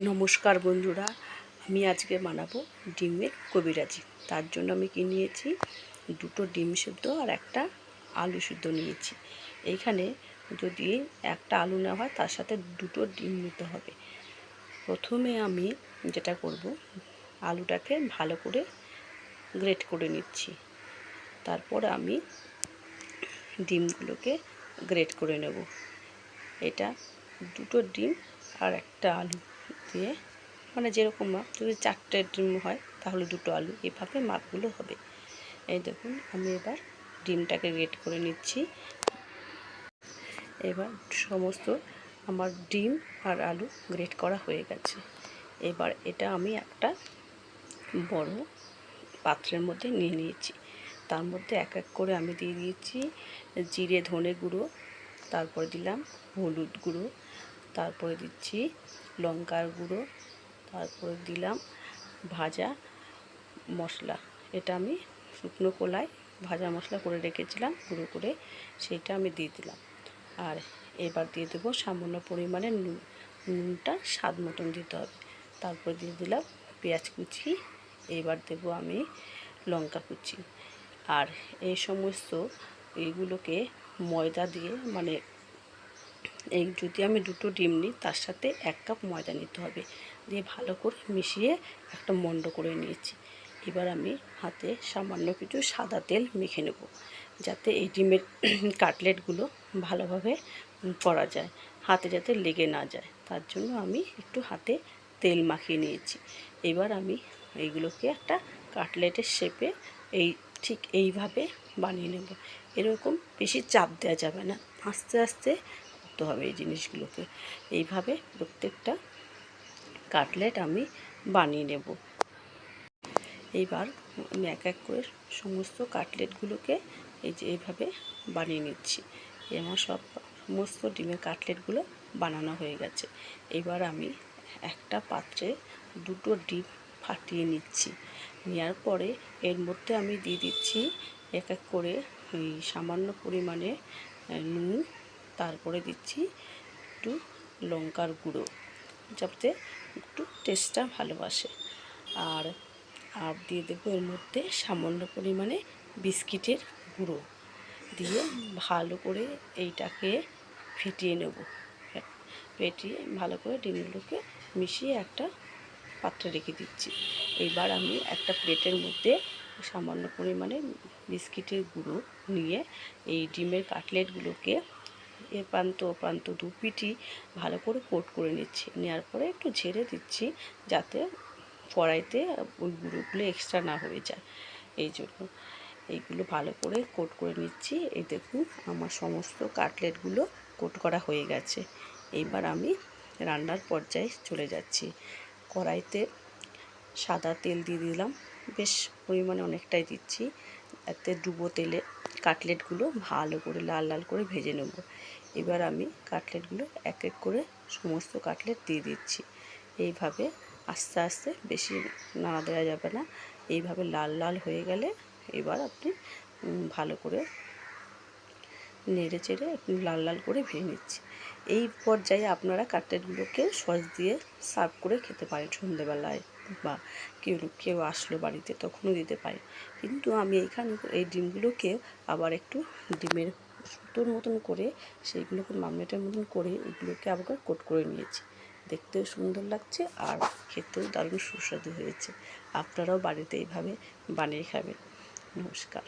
নমস্কার বন্ধুরা, আমি আজকে বানাবো ডিমের কবিরাজি। তার জন্য আমি কি নিয়েছি? দুটো ডিম সিদ্ধ আর একটা আলু সিদ্ধ নিয়েছি। এইখানে যদি একটা আলু নেওয়া হয়, তার সাথে দুটো ডিম নিতে হবে। প্রথমে আমি যেটা করব, আলুটাকে ভালো করে গ্রেট করে নিচ্ছি। তারপর আমি ডিমগুলোকে গ্রেট করে নেব। এটা দুটো ডিম আর একটা আলু। দিয়ে মানে যেরকম মাপ, যদি চারটে ডিম হয়, তাহলে দুটো আলু। এভাবে মাপগুলো হবে। এই দেখুন, আমি এবার ডিমটাকে গ্রেট করে নিচ্ছি। এবার সমস্ত আমার ডিম আর আলু গ্রেট করা হয়ে গেছে। এবার এটা আমি একটা বড় পাত্রের মধ্যে নিয়ে নিয়েছি। তার মধ্যে এক এক করে আমি দিয়ে দিয়েছি জিরে, ধনে গুঁড়ো, তারপর দিলাম হলুদ গুঁড়ো তারপরে দিচ্ছি লঙ্কার গুঁড়ো, তারপরে দিলাম ভাজা মশলা। এটা আমি শুকনো কলায় ভাজা মশলা করে রেখেছিলাম, গুঁড়ো করে সেটা আমি দিয়ে দিলাম। আর এবার দিয়ে দেবো সামান্য পরিমাণে নুন। নুনটা স্বাদ মতন দিতে হবে। তারপর দিয়ে দিলাম পেঁয়াজ কুচি। এবার দেবো আমি লঙ্কা কুচি। আর এই সমস্ত এইগুলোকে ময়দা দিয়ে মানে এই যদি আমি দুটো ডিম নিই, তার সাথে এক কাপ ময়দা নিতে হবে। দিয়ে ভালো করে মিশিয়ে একটা মণ্ড করে নিয়েছি। এবার আমি হাতে সামান্য কিছু সাদা তেল মেখে নেব, যাতে এই ডিমের কাটলেটগুলো ভালোভাবে করা যায়, হাতে যাতে লেগে না যায়। তার জন্য আমি একটু হাতে তেল মাখিয়ে নিয়েছি। এবার আমি এইগুলোকে একটা কাটলেটের শেপে এই ঠিক এইভাবে বানিয়ে নেব। এরকম বেশি চাপ দেওয়া যাবে না। আস্তে আস্তে করতে হবে এই জিনিসগুলোকে। এইভাবে প্রত্যেকটা কাটলেট আমি বানিয়ে নেব। এইবার আমি এক এক করে সমস্ত কাটলেটগুলোকে এই যে এইভাবে বানিয়ে নিচ্ছি। আমার সব সমস্ত ডিমের কাটলেটগুলো বানানো হয়ে গেছে। এবার আমি একটা পাত্রে দুটো ডিম ফাটিয়ে নিচ্ছি। নেওয়ার পরে এর মধ্যে আমি দিয়ে দিচ্ছি এক এক করে সামান্য পরিমাণে নুন তারপরে দিচ্ছি একটু লঙ্কার গুঁড়ো। যাতে একটু টেস্টটা ভালোবাসে। আর আর দিয়ে দেবো এর মধ্যে সামান্য পরিমাণে বিস্কিটের গুঁড়ো। দিয়ে ভালো করে এইটাকে ফেটিয়ে নেব। ফেটিয়ে ভালো করে ডিমগুলোকে মিশিয়ে একটা পাত্রে রেখে দিচ্ছি। এইবার আমি একটা প্লেটের মধ্যে সামান্য পরিমাণে বিস্কিটের গুঁড়ো নিয়ে এই ডিমের কাটলেটগুলোকে এ প্রান্ত ও প্রান্ত দু পিঠই ভালো করে কোট করে নিচ্ছি। নেওয়ার পরে একটু ঝেড়ে দিচ্ছি যাতে কড়াইতে ওই গুঁড়োগুলো এক্সট্রা না হয়ে যায়। এই জন্য এইগুলো ভালো করে কোট করে নিচ্ছি। এই দেখুন আমার সমস্ত কাটলেটগুলো কোট করা হয়ে গেছে। এইবার আমি রান্নার পর্যায়ে চলে যাচ্ছি। কড়াইতে সাদা তেল দিয়ে দিলাম। বেশ পরিমাণে অনেকটাই দিচ্ছি। এতে ডুবো তেলে কাটলেটগুলো ভালো করে লাল লাল করে ভেজে নেব। এবার আমি কাটলেটগুলো এক এক করে সমস্ত কাটলেট দিয়ে দিচ্ছি। এইভাবে আস্তে আস্তে বেশি নাড়া দেওয়া যাবে না। এইভাবে লাল লাল হয়ে গেলে এবার আপনি ভালো করে নেড়ে চেড়ে লাল লাল করে ভেজে নিচ্ছি। এই পর্যায়ে আপনারা কাটলেটগুলোকে সস দিয়ে সার্ভ করে খেতে পারেন সন্ধেবেলায়। বা কেউ কেউ আসলো বাড়িতে তখনও দিতে পারি। কিন্তু আমি এইখানে এই ডিমগুলোকে আবার একটু ডিমের সুতোর মতন করে সেইগুলোকে মামলেটের মতন করে এগুলোকে আবার কোট করে নিয়েছি। দেখতেও সুন্দর লাগছে আর খেতেও দারুণ সুস্বাদু হয়েছে। আপনারাও বাড়িতে এইভাবে বানিয়ে খাবেন। নমস্কার।